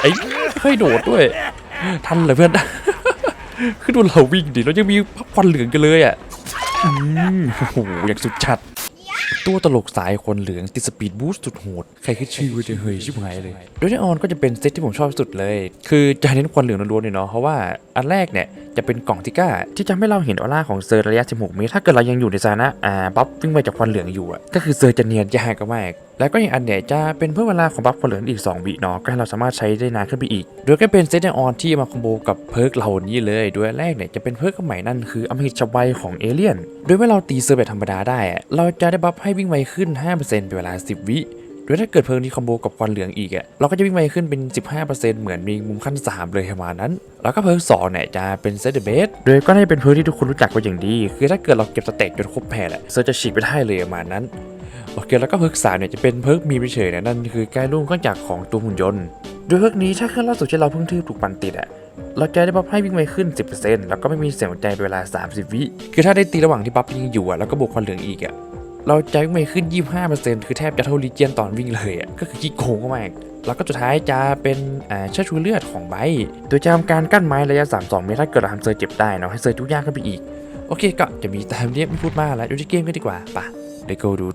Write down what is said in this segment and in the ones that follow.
ไอ้เคยโดดด้วย ทันเลยเพื่อน คือดูเราวิ่งดิเรายังมีพับควันเหลืองกันเลยอะอืมโอ้โหอย่างสุดชัด ตัวตลกสายคนเหลืองติดสปีดบูสต์สุดโหด ใครคือชื่อจะเฮยชิบหายเลย โดยในออนก็จะเป็นเซตที่ผมชอบสุดเลย คือจะเน้นควันเหลืองล้วนๆเลยเนาะ เพราะว่าอันแรกเนี่ยจะเป็นกล่องติก้า ที่จะให้เราเห็นออร่าของเซอร์ระยะ 16 เมตร ถ้าเกิดเรายังอยู่ในสถานะอ่าบัฟวิ่งไปจากควันเหลืองอยู่อะ ก็คือเซอร์จะเนียนยากก็มาก แล้วก็อย่างอันเนี่ยจะเป็นเพิ่มเวลาของบัฟคนเหลืองอีก 2 วิเนาะก็ให้เราสามารถใช้ได้นานขึ้นไปอีก โดยก็เป็นเซตในออนที่มาคอมโบกับเพิร์กเหล่านี้เลยโดยแรกเนี่ยจะเป็นเพิร์กใหม่นั่นคืออมหิตชวัยของเอเลี่ยน โดยเมื่อเราตีเซอร์แบบธรรมดาได้ เราจะได้บัฟให้วิ่งไวขึ้น 5%เป็นเวลา 10 วิโดยถ้าเกิดเพลิงนี้คอมโบกับควันเหลืองอีกอะเราก็จะวิ่งไวขึ้นเป็น 15%เหมือนมีมุมขั้น 3 เลยประมาณนั้น แล้วก็เพลิงสองเนี่ยจะเป็นเซตเบสโดยก็น่าจะเป็นเพลิงที่ทุกคนรู้จักเป็นอย่างดี คือถ้าเกิดเราเก็บสเต็กจนครบแผ่แหละเซอร์จะฉีกไปได้เลยประมาณนั้น อเคแล้วก็เพิร์กสามเนี่ยจะเป็นเพิร์กมีเฉยเนี่ยนั่นคือการรุ่งก็จากของตัวหุ่นยนต์ โดยเพิร์กนี้ถ้าเครื่องล่าสุดที่เราเพิ่งทืบถูกปันติดอะเราจะได้บัฟให้วิ่งไวขึ้น 10%แล้วก็ไม่มีเสียงหัวใจเป็นเวลา 30 วิคือถ้าได้ตีระหว่างที่บัฟยิงอยู่อะแล้วก็บวกควันเหลืองอีกอะเราจะวิ่งไวขึ้น 25%คือแทบจะเท่าลีเจียนตอนวิ่งเลยอะก็คือขี้โกงมากแล้วก็สุดท้ายจะเป็นเชือกชูเลือดของไบค์โดยจะทำการกั้นไม้ระยะ 32 เมตรถ้าเกิดเราทำเซอร์เจ็บได้เนาะให้เซอร์ทุกอย่ากขึ้นไปอีก โอเคก็จะมีตามนี้ไม่พูดมากแล้วดูที่เกมกันดีกว่าปะเดี๋ยว go ดู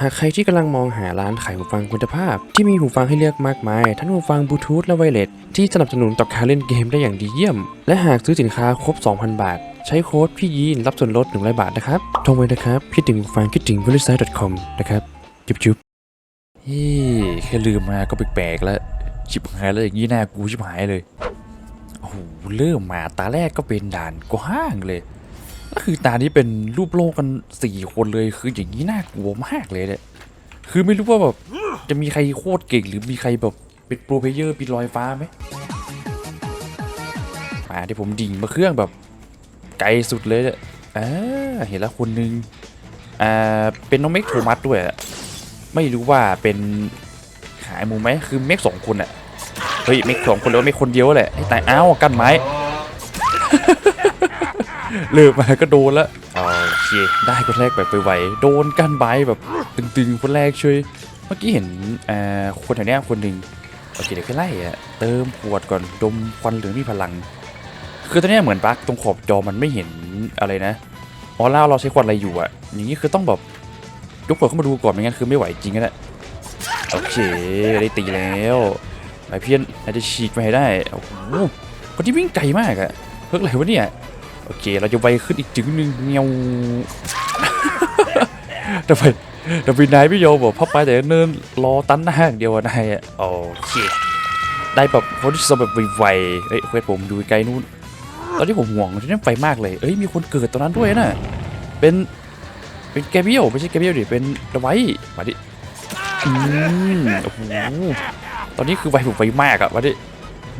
หากใครที่กำลังมองหาร้านขายหูฟังคุณภาพ ที่มีหูฟังให้เลือกมากมาย ทั้งหูฟังบลูทูธและไวเลสที่สนับสนุนต่อการเล่นเกมได้อย่างดีเยี่ยม และหากซื้อสินค้าครบ 2,000 บาท ใช้โค้ดพี่ยีนรับส่วนลด100บาทนะครับทรไว้นะครับคิดถึงหูฟังคิดถึง v e r i s i t e c o m นะครับจุ๊บจุ๊บเฮ้แค่ลืมมาก็แปลกๆแล้วชิบหายแล้วอย่างนี้หน้ากูชิบหายเลยโอ้โหเริ่มมาตาแรกก็เป็นด่านกว้างเลย คือตานี้เป็นรูปโลกกันสี่คนเลยคืออย่างนี้น่ากลัวมากเลยเนี่ยคือไม่รู้ว่าแบบจะมีใครโคตรเก่งหรือมีใครแบบเป็นโปรเพเยอร์ปีนลอยฟ้าไหมมาที่ผมดิ่งมาเครื่องแบบไกลสุดเลยเนี่ยอ่าเห็นแล้วคนนึงอ่าเป็นน้องเมกโทมัสด้วยอะไม่รู้ว่าเป็นขายมูไหมคือเมกสองคนอะเฮ้ยเมกสองคนแล้วาเมกคนเดียวแหละให้ตายอ้าวกั้นไม้ เลิกมาก็โดนละโอเคได้คนแรกแบบไวๆโดนกันใบแบบตึงๆคนแรกช่วยเมื่อกี้เห็นเอ่อคนแถวเนี้ยคนหนึ่งโอเคเดี๋ยวแค่ไล่อะเติมขวดก่อนดมควันเหลืองมีพลัง คือตอนเนี้ยเหมือนปลั๊กตรงขอบจอมันไม่เห็นอะไรนะออร่าเราใช้ควันอะไรอยู่อะอย่างนี้คือต้องแบบยกขวดเข้ามาดูก่อนไม่งั้นคือไม่ไหวจริงนะโอเคได้ตีแล้วไปเพี้ยนอาจจะฉีกไปให้ได้โอ้โหคนที่วิ่งไกลมากอะเพิ่งอะไรวะเนี่ย โอเค เราจะไวขึ้นอีกจึงหนึ่งเงียวทำไมทำไมนายไม่ยอมบอกพับไปแต่เนินรอตันหน้าอย่างเดียวอะนายอะโอเค ได้แบบคนที่สอบแบบไวๆเฮ้ยเควสผมดูไกลนู่น ตอนที่ผมห่วงที่นั่นไฟมากเลย เอ้ย มีคนเกิดตรงนั้นด้วยนะเป็น เป็นแกเบียวไม่ใช่แกเบียวดิ เป็นดไว้มาดิ อืมโอ้โห ตอนนี้คือไวผมไวมากอะมาดิ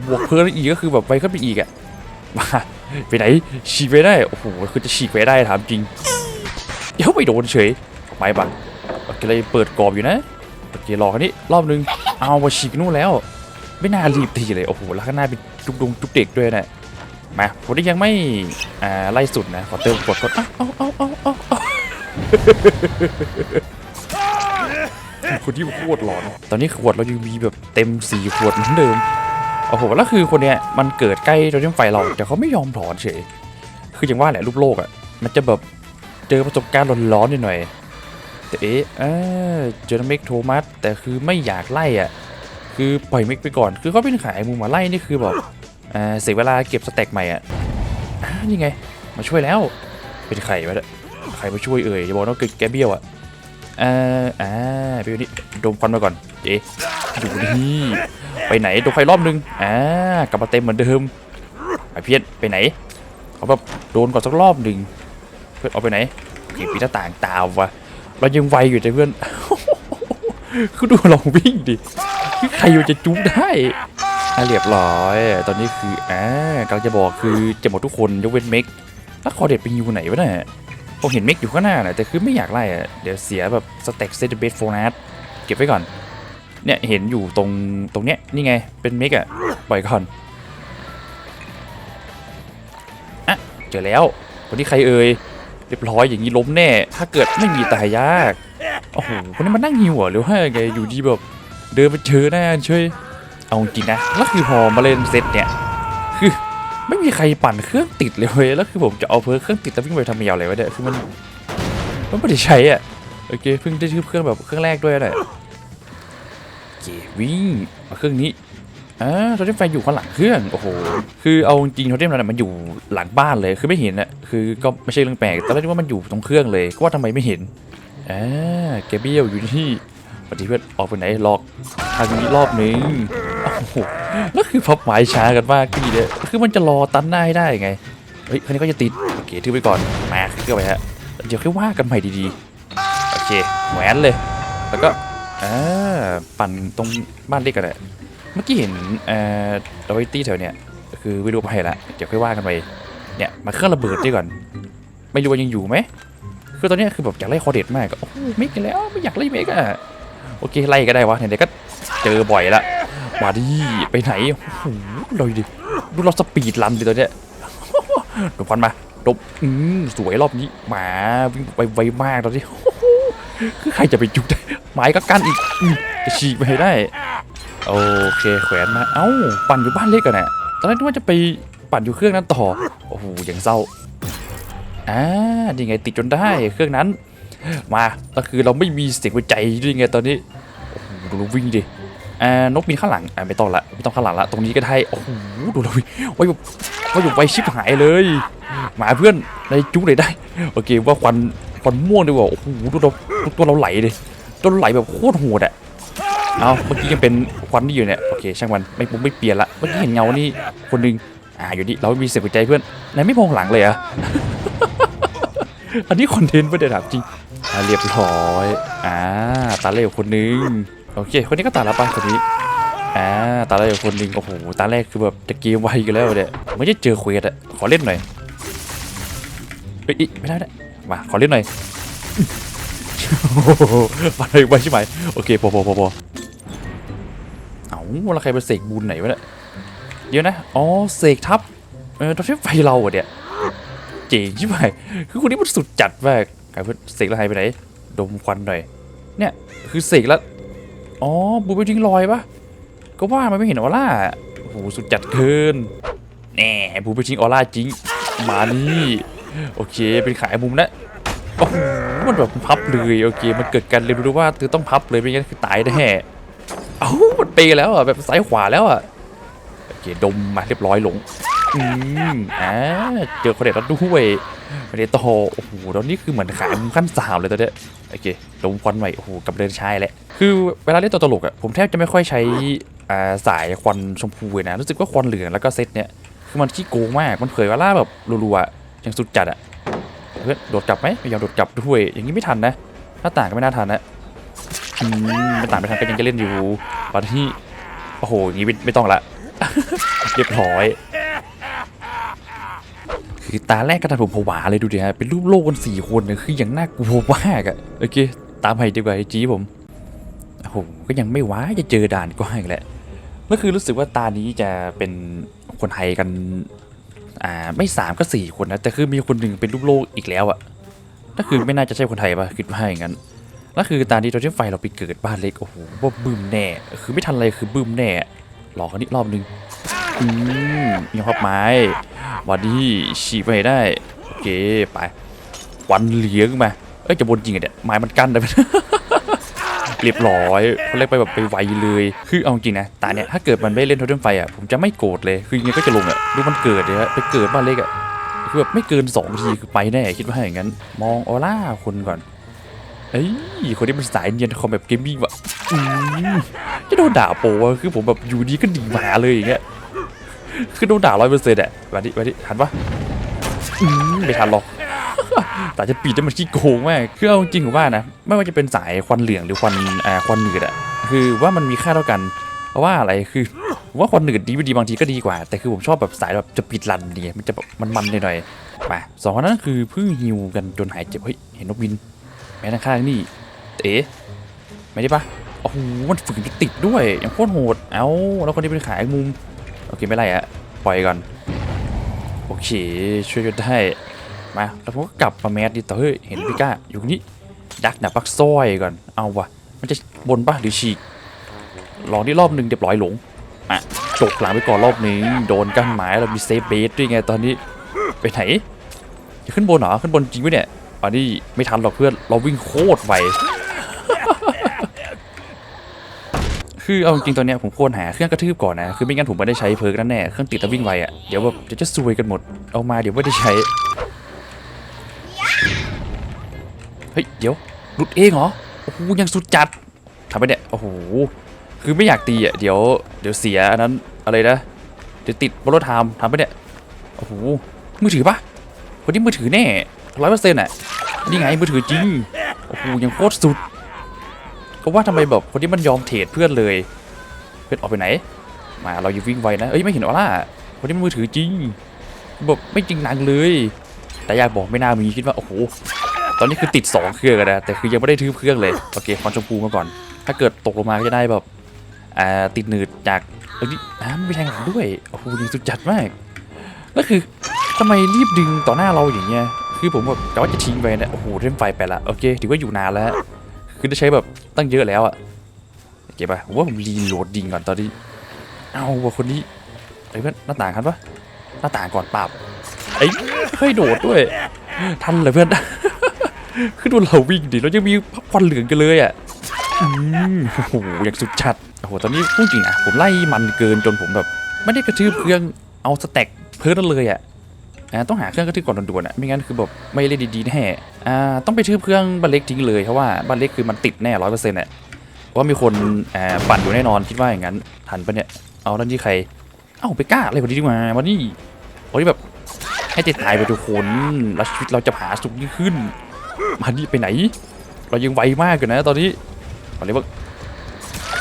บวกเพิ่มอีกก็คือแบบไวขึ้นไปอีกอะ มาไปไหนฉีกไปได้โอ้โหคือจะฉีกไปได้ถามจริงเดี๋ยวไปโดนเฉยออกไปบังโอเคเลยเปิดกรอบอยู่นะโอเครอคันนี้รอบนึงเอามาฉีกนู่นแล้ว ไม่น่ารีบทีเลยโอ้โหแล้วข้างหน้าเป็นจุกดงจุกเด็กด้วยนะมาผมได้ยังไม่อ่าไล่สุดนะขอเติมกดกดเอ้าเอ้าเอ้าเอ้าเอ้าเอ้าคนที่โคตรหลอน ตอนนี้ขวดเรายังมีแบบเต็มสี่ขวดเหมือนเดิม โอ้โหแล้วคือคนเนี้ยมันเกิดใกล้โดนไฟเราแต่เขาไม่ยอมถอนเฉยคืออย่างว่าแหละรูปโลกอะมันจะแบบเจอประสบการณ์ร้อนๆหน่อยแต่เอ๊ะเจอเมกโทมัสแต่คือไม่อยากไล่อะคือปล่อยเมกไปก่อน คือเขาเป็นขายมุมมาไล่นี่คือแบบอ่าเสียเวลาเก็บสแต็กใหม่อะอ่านี่ไงมาช่วยแล้วเป็นใครวะเนี่ยใครมาช่วยเอ่ยอย่าบอกว่าเกิดแกเบี้ยวอะอ่าอ่าไปดูนี่ดมควันมาก่อนเอ๊ะ อยู่นี่ไปไหนดมไฟรอบนึงอ่ากลับมาเต็มเหมือนเดิมไปเพี้ยนไปไหนเอาแบบโดนก่อนสักรอบหนึ่งเพื่อนเอาไปไหนเก็บปีหน้าต่างตามวะเรายังไวอยู่แต่เพื่อนคือดูเราวิ่งดิใครอยู่จะจุ๊บได้อะเรียบร้อย ตอนนี้คืออ่ากำลังจะบอกคือจะหมดทุกคนยกเว้นเมกแล้วคอเด็ดไปอยู่ไหนวะเนี่ยผมเห็นเมกอยู่ข้างหน้าน่ะแต่คือไม่อยากไล่อะเดี๋ยวเสียแบบสเต็กเซตเบสโฟนัสเก็บไว้ก่อน เนี่ยเห็นอยู่ตรงตรงเนี้ยนี่ไงเป็นเมกอะปล่อยก่อนอะเจอแล้วคนที่ใครเอ่ยเรียบร้อยอย่างนี้ล้มแน่ ถ้าเกิดไม่มีตายยากโอ้โหคนนี้มันนั่งหิวเหรือว่าไงอยู่ดีแบบเดินมาเจอหน้าเฉยเอาจริงนะแล้วคือพอมาเล่นเซตเนี่ยคือไม่มีใครปั่นเครื่องติดเลยเว้ยแล้วคือผมจะเอาเพิร์เครื่องติดแล้ววิ่งไปทำเมียวอะไรวะเนี่ยคือมันมันไม่ได้ใช้อะโอเคเพิ่งได้ชื่อเครื่องแบบเครื่องแรกด้วยแหละโอ เควิ่งมาเครื่องนี้อ่าโทเทมไฟอยู่ข้างหลังเครื่องโอ้โหคือเอาจริงโทเทมนั้นนะมันอยู่หลังบ้านเลยคือไม่เห็นอะคือก็ไม่ใช่เรื่องแปลกตอนแรกนึกว่ามันอยู่ตรงเครื่องเลยก็ว่าทำไมไม่เห็นอ่าแกเบี้ยวอยู่ที่ปฏิเพื่อนออกไปไหนหลอกทางนี้รอบนึงโอ้โหแล้วคือพับหมายช้ากันมากพี่เนี่ยคือมันจะรอตันหน้าให้ได้ไงเฮ้ยคันนี้ก็จะติดโอเคถือไปก่อนมาขึ้นไปฮะเดี๋ยวค่อยว่ากันใหม่ดีๆโอเคแหวนเลยแล้วก็ อ่าปั่นตรงบ้านเล็กกันแหละเมื่อกี้เห็นเอ่อดอยตี้แถวเนี้ยคือไม่รู้ไปละเดี๋ยวค่อยว่ากันไปเนี่ยมาเครื่องระเบิดดีก่อน ไม่รู้ว่ายังอยู่ไหมคือตอนนี้คือแบบอยากไล่คอเด็ดมากโอ้โหเมกกันแล้วไม่อยากไล่เมกอะโอเคไล่ก็ได้วะไหนๆก็เจอบ่อยละมาดิไปไหนโอ้โหเราดิดูเราสปีดรันดิตอนเนี้ยดูควันมาดบอืมสวยรอบนี้หมาวิ่งไปไวมากตอนนี้โอ้ ใครจะไปจุดได้ไม้ก็กั้นอีกจะฉีกไปให้ได้ โอเคแขวนมา เอ้า ปั่นอยู่บ้านเล็กกันน่ะตอนแรกนึกว่าจะไปปั่นอยู่เครื่องนั้นต่อ โอ้โหอย่างเศร้าอ่านี่ไงติดจนได้เครื่องนั้น มาก็คือเราไม่มีเสียงหัวใจด้วยไงตอนนี้โอ้โหดูเราวิ่งดิอ่านกบินข้างหลังอ่าไม่ต้องละไม่ต้องข้างหลังละตรงนี้ก็ได้โอ้โหดูเราวิ่งไว้แบบไว้แบบไวชิบหายเลย มาเพื่อนในจุ๊เลยได้ โอเคว่าควัน ควันม่วงดีกว่าโอ้โหดูเราตัวเราไหลดิตัวเราไหลแบบโคตรโหดอะเอาเมื่อกี้ยังเป็นควันนี่อยู่เนี่ยโอเคช่างมันไม่ปุ๊บไม่เปลี่ยนละเมื่อกี้เห็นเงานี่คนหนึงอ่าอยู่นี่เราไม่มีเสียงหัวใจเพื่อนนายไม่มองหลังเลยอะอันนี้คอนเทนต์ไม่ได้ถามจริงเรียบร้อยอ่าตาเล่กคนนึงโอเค คนนี้ก็ตาละปะคนนี้อ่าตาเล่กคนนึงโอ้โหตาแรกคือแบบจะเกมไวกันแล้วเนี่ยไม่ได้เจอเควสอะขอเล่นหน่อยเฮ้ยไม่ได้ มาขอเล่นหน่อยอ้โหมาเลยไวใช่ไหมโอเคพอพอพอพอเอาแล้วใครเป็นเสกบุญไหนวะเนี่ยเดี๋ยวนะอ๋อเสกทับเออตอนที่ไฟเราอะเนี่ยเจ๋งใช่ไหมคือคนนี้มันสุดจัดมากไอ้เพื่อนเสกแล้วหายไปไหนดมควันหน่อย เนี่ยคือเสกแล้วอ๋อบูไปทิ้งรอยปะก็ว่ามันไม่เห็นออร่าโอ้โหสุดจัดเกินแหน่บูไปทิ้งออร่าจริงมานี่ โอเค เป็นขายมุมนะโอ้โหมันแบบพับเลยโอเค มันเกิดการเรียนรู้ว่าคือต้องพับเลยไม่งั้นคือตายแน่เอ้ามันเปแล้วอะแบบซ้ายขวาแล้วอะโอเคดมมาเรียบร้อยหลงอืมอ่าเจอคอนเด็ดแล้วด้วยคอนเด็ดโตโอ้โหตอนนี้คือเหมือนขายมุมขั้นสามเลยตอนเนี้ยโอเคลงควันใหม่โอ้โหกับเดินชายแหละคือเวลาเล่นตัวตลกอะผมแทบจะไม่ค่อยใช้อ่าสายควันชมพูเลยนะรู้สึกว่าควันเหลืองแล้วก็เซตเนี้ยคือมันขี้โกงมากมันเผยเวลาแบบรัวๆ ย่างสุดจัดอะเพื่อนโดดกลับไหมไม่ยอมโดดกลับด้วย อย่างนี้ไม่ทันนะถ้าต่างก็ไม่น่าทันนะอืมไม่ต่างไม่ทันก็ยังจะเล่นอยู่ตอนที่โอ้โหอย่างนี้ไม่ไม่ต้องละเรียบร้อยคือตาแรกก็ทำผมผวาเลยดูดิฮะเป็นรูปโลกกันสี่คนเนี่ยคืออย่างน่ากลัวมากอะโอเคตามให้ดีกว่าไอ้จีผมโอ้โหก็ยังไม่ว้าจะเจอด่านกว้างแหละแล้วคือรู้สึกว่าตานี้จะเป็นคนไทยกัน อ่าไม่สามก็สี่คนนะแต่คือมีคนหนึ่งเป็นรูปโลกอีกแล้วอะนั่นคือไม่น่าจะใช่คนไทยป่ะคิดว่าอย่างนั้นแล้วคือตานี้เราที่ไฟเราไปเกิดบ้านเล็กโอ้โหว่าบึ้มแน่ คือไม่ทันอะไรคือบึ้มแน่รอเขานิดรอบนึงอืมมีพับไม้วัดดีฉีไปได้โอเคไปควันเหลียงมาเอ้ยจะบนจริงเหรอเนี่ยไม้มันกั้นได้ไหม เรียบร้อยเขาเรียกไปแบบไปไวเลย คือเอาจริงนะตาเนี่ยถ้าเกิดมันไม่เล่นโทเทมไฟอะผมจะไม่โกรธเลยคือยังไงก็จะลงอะดูมันเกิดเลยฮะไปเกิดบ้านเล็กอะคือแบบไม่เกินสองทีคือไปแน่คิดว่าอย่างนั้น มองออร่าคนก่อนเอ้ยคนนี้มันสายเนียนคอมแบบเกมมิ่งว่ะจะโดนด่าโปวะคือผมแบบอยู่ดีก็หนีหมาเลยอย่างเงี้ยคือโดนด่าร้อยเปอร์เซ็นต์อะวันนี้วันนี้ทันปะไม่ทันหรอก แต่จะปีดจะมันขี้โกงมากคือเอาจริงๆผมว่านะ ไม่ว่าจะเป็นสายควันเหลืองหรือควันอ่าควันหนืดอะคือว่ามันมีค่าเท่ากัน เพราะว่าอะไรคือว่าควันหนืดดีไม่ดีบางทีก็ดีกว่า แต่คือผมชอบแบบสายแบบจะปิดรันดีมันจะแบบมันๆหน่อยๆมาสองคนนั้นคือเพิ่งฮิวกันจนหายเจ็บเฮ้ยเห็นนกบิน แม้ทางข้างนี่เอ๋ไม่ได้ปะโอ้โหมันฝืนจะติดด้วยอย่างโคตรโหดเอ้าแล้วคนนี้เป็นขายมุมโอเคไม่ไรอะปล่อยก่อนโอเคช่วยกันได้ มาแล้วผมก็กลับมาแมสดิต่อเฮ้ยเห็นพี่ก้าอยู่นี่ดักหนาปักซ้อยก่อนเอาวะมันจะบนปะหรือฉีกลองที่รอบหนึ่งเรียบร้อยหลงอะจกหลังไปก่อนรอบนี้โดนกันหมายเรามีเซฟเบสด้วยไงตอนนี้ไปไหนจะขึ้นบนเหรอขึ้นบนจริงปะเนี่ยอันนี้ไม่ทันหรอกเพื่อนเราวิ่งโคตรไวคือเอาจริงตอนเนี้ยผมควรหาเครื่องกระทืบก่อนนะคือไม่งั้นผมไม่ได้ใช้เพิร์กนั่นแน่เครื่องติดแล้ววิ่งไวอะเดี๋ยวแบบเดี๋ยวจะซวยกันหมดเอามาเดี๋ยวไม่ได้ใช้เฮ้ยเดี๋ยวหลุดเองเหรอโอ้โหยังสุดจัดทำไปเนี่ยโอ้โหคือไม่อยากตีอะเดี๋ยวเดี๋ยวเสียอันนั้นอะไรนะเดี๋ยวติดบอลไทม์ทำไปเนี่ยโอ้โหมือถือปะคนนี้มือถือแน่ร้อยเปอร์เซ็นต์อะนี่ไงมือถือจริงโอ้โหยังโคตรสุดก็ว่าทำไมแบบคนที่มันยอมเทรดเพื่อนเลยเพื่อนออกไปไหน มาเราอยู่วิ่งไวนะเอ้ยไม่เห็นออร่าคนที่มือถือจริงแบบไม่จริงนังเลย แต่อยากบอกไม่น่ามีคิดว่าโอ้โห ตอนนี้คือติดสองเครื่องนะแต่คือยังไม่ได้ทืบเครื่องเลยโอเคคอนชมพูมาก่อน ถ้าเกิดตกลงมาก็จะได้แบบอ่าติดหนืดจากเอ้ยอ่าไม่แทงหลังด้วยโอ้โหยิงสุดจัดมากแล้วคือทำไมรีบดึงต่อหน้าเราอย่างเงี้ยคือผมแบบแต่ว่าจะทิ้งไปนี่ยโอ้โหเล่นไฟไปละโอเคถือว่าอยู่นานแล้วคือได้ใช้แบบตั้งเยอะแล้วอะเก็บไปผมว่าผมรีโหลดดิงก่อนตอนนี้เอาว่ะคนนี้ไอ้เพื่อนหน้าต่างคันปะหน้าต่างก่อนปราบไอ้ยค่อยโดดด้วยทันเลยเพื่อน คือดูเราวิ่งดิเรายังมีพับควันเหลืองกันเลยอะอืมโอ้โหอย่างสุดชัดโอ้โหตอนนี้พูดจริงอะผมไล่มันเกินจนผมแบบ ไม่ได้กระทืบเครื่องเอาสแต็กเพิ่มนั่นเลยอะอ่าต้องหาเครื่องกระทืบก่อนด่วนๆอะไม่งั้นคือแบบไม่เล่นดีๆแน่อ่าต้องไปทืบเครื่องบันเล็กทิ้งเลยเพราะว่าบันเล็กคือมันติดแน่ร้อยเปอร์เซ็นต์อะเพราะว่ามีคนอ่าปั่นอยู่แน่นอนคิดว่าอย่างนั้นทันปะเนี่ยเอาแล้วนี่ใคร เอ้าไปกล้าอะไรแบบนี้ดีกว่าวันนี้วันนี้แบบให้เจ็ตายไปทุกคนแล้วชีวิตเราจะผาสุกยิ่งขึ้น มานี่ไปไหน เรายังไวมากอยู่นะตอนนี้อะไรบ้าง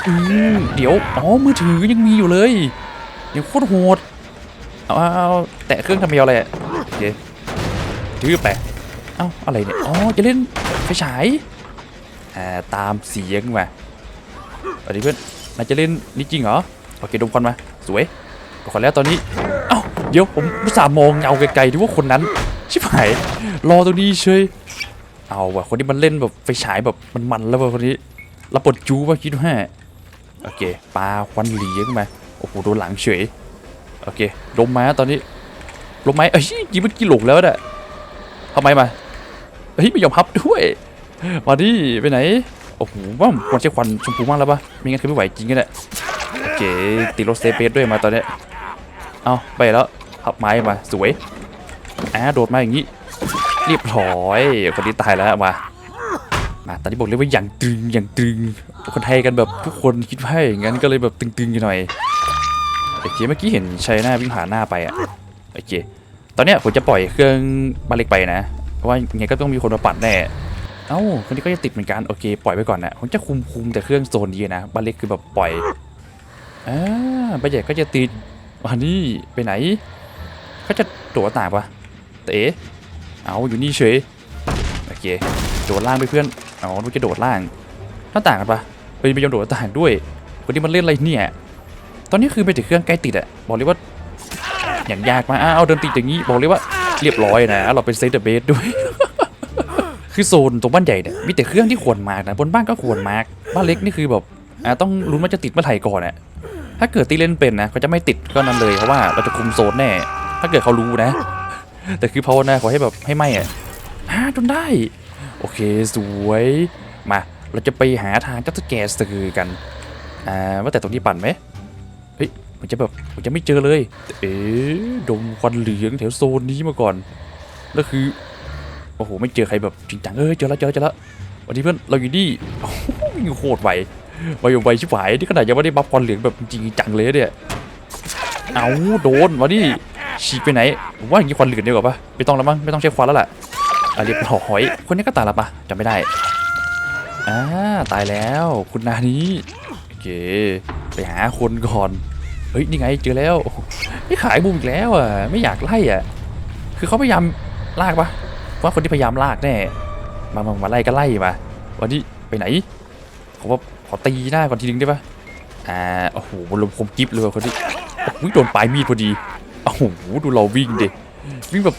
อืมเดี๋ยว อ๋อ มือถือยังมีอยู่เลยยังโคตรโหด เอาเอาแตะเครื่องทำเมียวอะไรอะโอเคถือไปเอ้า อะไรเนี่ย อ๋อ จะเล่นไฟฉายอ่าตามเสียงมาสวัสดีเพื่อนนายจะเล่นนี่จริงเหรอ โอเคดมควันมา สวยดมควันแล้วตอนนี้ เอ้า เดี๋ยวผมอุตส่าห์มองเงาไกลๆดูว่าคนนั้น ชิบหาย รอตรงนี้เฉย เอาว่ะคนที่มันเล่นแบบไฟฉายแบบมันๆแล้วว่ะคนนี้รับบทจูป่ะคิดว่าโอเคปลาควันเหลียงมาโอ้โหโดนหลังเฉยโอเคลมมาตอนนี้ลมไหมเอ้ยยิงมื่อกี้หลงแล้วน่ะทำไมมาเฮ้ยไม่ยอมพับด้วยมาดิไปไหนโอ้โหว่าควรใช้ควันชมพูมากแล้วปะไม่งั้นคือไม่ไหวจริงกันแหละโอเคติดรถเซเบสด้วยมาตอนนี้เอาไปแล้วพับไม้มาสวยอ่าโดดมาอย่างนี้ เรียบร้อยคนนี้ตายแล้วมามาตอนนี้บอกเลยว่าอย่างตึงอย่างตึงคนไทยกันแบบทุกคนคิดว่าอย่างนั้นก็เลยแบบตึงๆกันหน่อยโอเคเมื่อกี้เห็นชัยหน้าวิ่งผ่านหน้าไปอะโอเคตอนเนี้ยผมจะปล่อยเครื่องบาเล็กไปนะ เพราะว่าไงก็ต้องมีคนมาปัดแน่เอ้าคนนี้ก็จะติดเหมือนกันโอเค ปล่อยไปก่อนนะผมจะคุมคุมแต่เครื่องโซนนี้นะบาเล็กคือแบบปล่อยอ่าบานใหญ่ก็จะติดวันนี้ไปไหนก็จะโดดต่างปะแต่ เอาอยู่นี่เฉยโอเคโดดล่างไปเพื่อนเอาดูจะโดดล่างหน้าต่างกันปะเฮ้ยไม่ยอมโดดหน้าต่างด้วยคนที่มันเล่นอะไรเนี่ยตอนนี้คือไปถึงเครื่องใกล้ติดอะบอกเลยว่าอย่างยากมาอ้าวเอาเดินติดอย่างนี้บอกเลยว่าเรียบร้อยนะเราเป็นเซตเบสด้วย คือโซนตรงบ้านใหญ่เนี่ยมีแต่เครื่องที่ควรมากนะบนบ้านก็ควรมากบ้านเล็กนี่คือแบบอ่าต้องรู้นว่าจะติดเมื่อไหร่ก่อนอะถ้าเกิดตีเล่นเป็นนะเขาจะไม่ติดก็นั้นเลยเพราะว่าเราจะคุมโซนแน่ ถ้าเกิดเขารู้นะ แต่คือภาวนาขอให้แบบให้ไหมอะอ่าจนได้ โอเคสวยมาเราจะไปหาทางเจ้าตะแกสือกันอ่าว่าแต่ตรงนี้ปั่นไหมเฮ้ยมันจะแบบมันจะไม่เจอเลย เอ๊ะดมควันเหลืองแถวโซนนี้มาก่อนแล้วคือโอ้โหไม่เจอใครแบบจริงจังเอ้ยเจอแล้วเจอแล้วเจอแล้ววันนี้เพื่อนเราอยู่นี่โอ้โหวิ่งโคตรไวไวอยู่ไวชิบหายที่ขนาดยังไม่ได้บัฟควันเหลืองแบบจริงจังเลยเนี่ยเอาโดนมาดิ ฉีกไปไหนผมว่าอย่างนี้ควันเหลือดีกว่าปะไม่ต้องแล้วมั้งไม่ต้องใช้ควันแล้วล่ะอะเรียบร้อยคนนี้ก็ตายและปะจำไม่ได้อ่าตายแล้วคุณนานี้โอเคไปหาคนก่อนเฮ้ยนี่ไงเจอแล้วไม่ขายบูมอีกแล้วอะไม่อยากไล่อะ คือเขาพยายามลากปะว่าคนที่พยายามลากแน่มามามาไล่ก็ไล่มาวันนี้ไปไหนขอว่าขอตีหน้าก่อนทีนึงได้ปะอ่าโอ้โหบนลมคมกิฟเลยว่ะคนที่โอ้โหโดนปลายมีดพอดี โอ้โหดูเราวิ่งดิวิ่งแบบ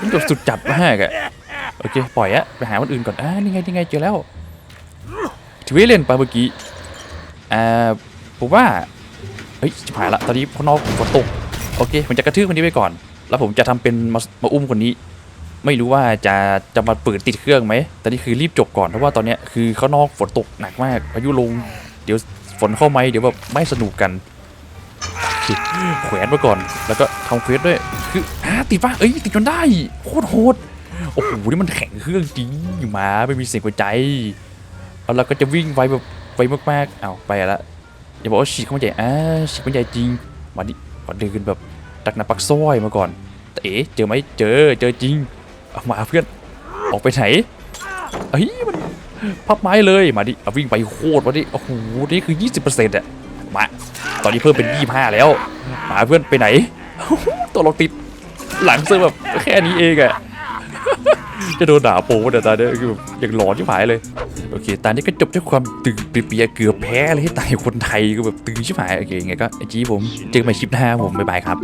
วิ่งแบบสุดจัดมากอะโอเคปล่อยอะไปหาคนอื่นก่อนอ่านี่ไงนี่ไงเจอแล้วถือว่าเล่นไปเมื่อกี้อ่าผมว่าเฮ้ยชิบหายละตอนนี้ข้างนอกฝนตกโอเคผมจะกระทืบคนนี้ไปก่อน แล้วผมจะทำเป็นมามาอุ้มคนนี้ ไม่รู้ว่าจะจะมาเปิดติดเครื่องไหมตอนนี้คือรีบจบก่อนเพราะว่าตอนเนี้ยคือข้างนอกฝนตกหนักมากพายุลงเดี๋ยวฝนเข้าไหมเดี๋ยวแบบไม่สนุกกัน แขวนมาก่อน แล้วก็ทำเควสด้วย คืออ่าติดปะเอ้ย ติดจนได้ โคตรโหด โอ้โห นี่มันแข็งเครื่องจริงมาไม่มีเสียงหัวใจ แล้วเราก็จะวิ่งไวแบบไวมากๆ เอาไปละอย่าบอกว่าฉีกเข้าใหญ่อ่าฉีกเข้าใหญ่จริง มาดิขอเดินแบบดักหน้าปักซ้อยมาก่อน แต่เอ๋เจอไหมเจอ เจอจริง เอามาเพื่อน ออกไปไหนเฮ้ยมันพับไม้เลย มาดิ เอาวิ่งไปโคตรมาดิ โอ้โห นี่คือ 20%อะมา ตอนนี้เพิ่มเป็น 25 แล้วหมาเพื่อนไปไหน ตัวเราติดหลังเสื้อแบบแค่นี้เองอะจะโดนด่าโป้แต่ตาเนี้คือแบบอย่างหลอนที่หายเลย โอเค ตอนนี้ก็จบด้วยความตึงเปียเกือบแพ้เลยให้ตายคนไทยก็แบบตึงชิบหาย โอเคไงก็ไอจีผม เจอกันใหม่คลิปหน้าผม บ๊ายบายครับ